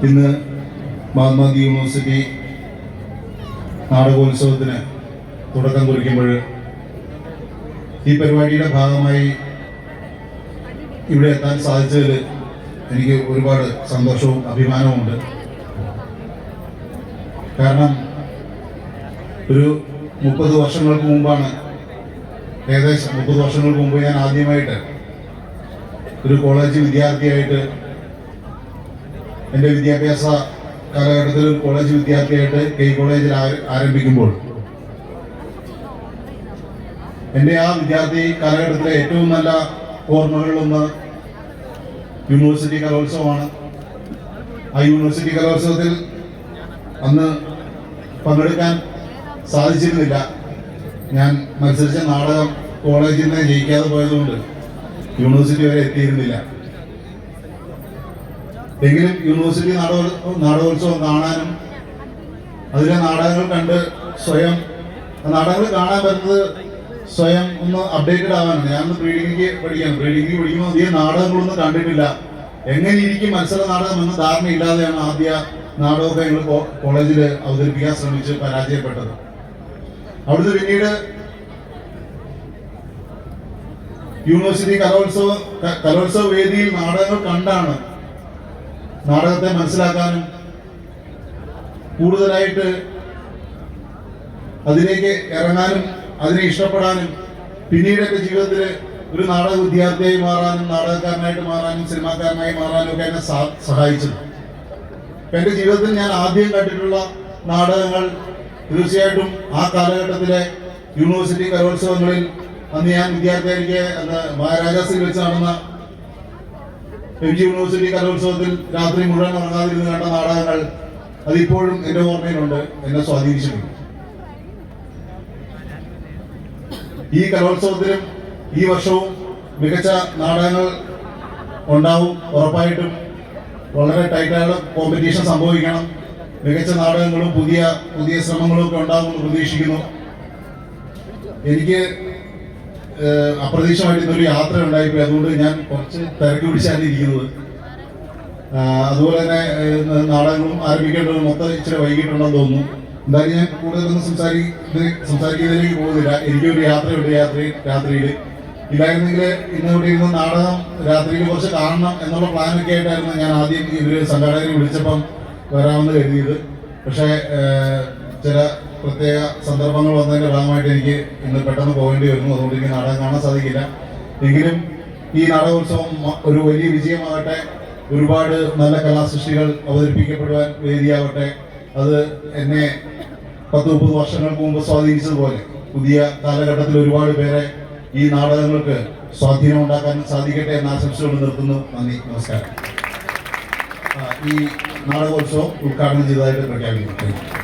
ഇന്ന് മഹാത്മാഗാന്ധി യൂണിവേഴ്സിറ്റി നാടകോത്സവത്തിന് തുടക്കം കുറിക്കുമ്പോൾ ഈ പരിപാടിയുടെ ഭാഗമായി ഇവിടെ എത്താൻ സാധിച്ചതിൽ എനിക്ക് ഒരുപാട് സന്തോഷവും അഭിമാനവുമുണ്ട് കാരണം ഒരു മുപ്പത് വർഷങ്ങൾക്ക് മുമ്പാണ് ഏകദേശം മുപ്പത് വർഷങ്ങൾക്ക് മുമ്പ് ഞാൻ ആദ്യമായിട്ട് ഒരു കോളേജ് വിദ്യാർത്ഥിയായിട്ട് എന്റെ വിദ്യാഭ്യാസ കാലഘട്ടത്തിൽ കോളേജ് വിദ്യാർത്ഥിയായിട്ട് കെ കോളേജിൽ ആരംഭിക്കുമ്പോൾ എന്റെ ആ വിദ്യാർത്ഥി കാലഘട്ടത്തിലെ ഏറ്റവും നല്ല ഓർമ്മകളിലൊന്ന് യൂണിവേഴ്സിറ്റി കലോത്സവമാണ്. ആ യൂണിവേഴ്സിറ്റി കലോത്സവത്തിൽ അന്ന് പങ്കെടുക്കാൻ സാധിച്ചിരുന്നില്ല. ഞാൻ മത്സരിച്ച നാടകം കോളേജിൽ നിന്ന് ജയിക്കാതെ പോയതുകൊണ്ട് യൂണിവേഴ്സിറ്റി വരെ എത്തിയിരുന്നില്ല. എങ്കിലും യൂണിവേഴ്സിറ്റി നാടക നാടകോത്സവം കാണാനും അതിലെ നാടകങ്ങൾ കണ്ട് സ്വയം നാടകങ്ങൾ കാണാൻ പറ്റുന്നത് സ്വയം ഒന്ന് അപ്ഡേറ്റഡ് ആവാനാണ്. ഞാൻ പ്രീ ഡിഗ്രിക്ക് പഠിക്കാം. പ്രീ പഠിക്കുമ്പോൾ അധികം നാടകങ്ങളൊന്നും കണ്ടിട്ടില്ല. എങ്ങനെ ഇരിക്കും മത്സര നാടകം എന്ന ധാരണയില്ലാതെയാണ് ആദ്യ നാടകമൊക്കെ ഞങ്ങൾ കോളേജിൽ അവതരിപ്പിക്കാൻ ശ്രമിച്ച് പരാജയപ്പെട്ടത്. അവിടുന്ന് പിന്നീട് യൂണിവേഴ്സിറ്റി കലോത്സവ കലോത്സവ വേദിയിൽ നാടകങ്ങൾ കണ്ടാണ് നാടകത്തെ മനസ്സിലാക്കാനും കൂടുതലായിട്ട് അതിലേക്ക് ഇറങ്ങാനും അതിനെ ഇഷ്ടപ്പെടാനും പിന്നീട് എന്റെ ജീവിതത്തിൽ ഒരു നാടക വിദ്യാർത്ഥിയായി മാറാനും നാടകക്കാരനായിട്ട് മാറാനും സിനിമാക്കാരനായി മാറാനും ഒക്കെ എന്നെ സഹായിച്ചു എന്റെ ജീവിതത്തിൽ ഞാൻ ആദ്യം കണ്ടിട്ടുള്ള നാടകങ്ങൾ തീർച്ചയായിട്ടും ആ കാലഘട്ടത്തിലെ യൂണിവേഴ്സിറ്റി കലോത്സവങ്ങളിൽ അന്ന് ഞാൻ വിദ്യാർത്ഥിയായിരിക്കെ മഹാരാജാസിൽ വെച്ച് നടന്ന യൂണിവേഴ്സിറ്റി കലോത്സവത്തിൽ രാത്രി മുഴുവൻ ഉറങ്ങാതിരുന്ന് കണ്ട നാടകങ്ങൾ അതിപ്പോഴും എന്റെ ഓർമ്മയിലുണ്ട് എന്നെ സ്വാധീനിച്ചിട്ടുണ്ട്. ഈ കലോത്സവത്തിലും ഈ വർഷവും മികച്ച നാടകങ്ങൾ ഉണ്ടാവും ഉറപ്പായിട്ടും വളരെ ടൈറ്റായ കോമ്പറ്റീഷൻ സംഭവിക്കണം. മികച്ച നാടകങ്ങളും പുതിയ പുതിയ ശ്രമങ്ങളും ഒക്കെ ഉണ്ടാകുമെന്ന് പ്രതീക്ഷിക്കുന്നു. എനിക്ക് ഇന്നൊരു യാത്ര ഉണ്ടായിപ്പോയി. അതുകൊണ്ട് ഞാൻ കുറച്ച് തിരക്ക് പിടിച്ചാണ് ഇരിക്കുന്നത്. അതുപോലെ തന്നെ നാടകങ്ങളും ആരംഭിക്കേണ്ടത് മൊത്തം ഇച്ചിരി വൈകിട്ടുണ്ടെന്ന് തോന്നുന്നു. എന്തായാലും ഞാൻ കൂടുതലൊന്നും സംസാരി സംസാരിക്കുന്നതിലേക്ക് പോകുന്നില്ല. എനിക്കൊരു യാത്രയുണ്ട് രാത്രി രാത്രിയിൽ ഇല്ലായിരുന്നെങ്കിൽ ഇന്ന് ഇവിടെ ഇരുന്ന് നാടകം രാത്രിയിൽ കുറച്ച് കാണണം എന്നുള്ള പ്ലാനൊക്കെ ആയിട്ടായിരുന്നു ഞാൻ ആദ്യം ഇവർ സംഘാടകരെ വിളിച്ചപ്പം വരാമെന്ന് കരുതിയത്. പക്ഷേ ചില പ്രത്യേക സന്ദർഭങ്ങൾ വന്നതിന്റെ ഭാഗമായിട്ട് എനിക്ക് ഇന്ന് പെട്ടെന്ന് പോകേണ്ടി വരുന്നു. അതുകൊണ്ട് എനിക്ക് നാടകം കാണാൻ സാധിക്കില്ല. എങ്കിലും ഈ നാടകോത്സവം ഒരു വലിയ വിജയമാകട്ടെ ഒരുപാട് നല്ല കലാസൃഷ്ടികൾ അവതരിപ്പിക്കപ്പെടുവാൻ വേദിയാവട്ടെ അത് എന്നെ പത്ത് മുപ്പത് വർഷങ്ങൾക്ക് മുമ്പ് സ്വാധീനിച്ചതുപോലെ പുതിയ കാലഘട്ടത്തിൽ ഒരുപാട് പേരെ ഈ നാടകങ്ങൾക്ക് സ്വാധീനം ഉണ്ടാക്കാൻ സാധിക്കട്ടെ എന്ന് ആശംസയോട് നിർത്തുന്നു. നന്ദി. നമസ്കാരം. ഈ നാടകോത്സവം ഉദ്ഘാടനം ചെയ്തതായിട്ട് പ്രഖ്യാപിക്കുന്നു.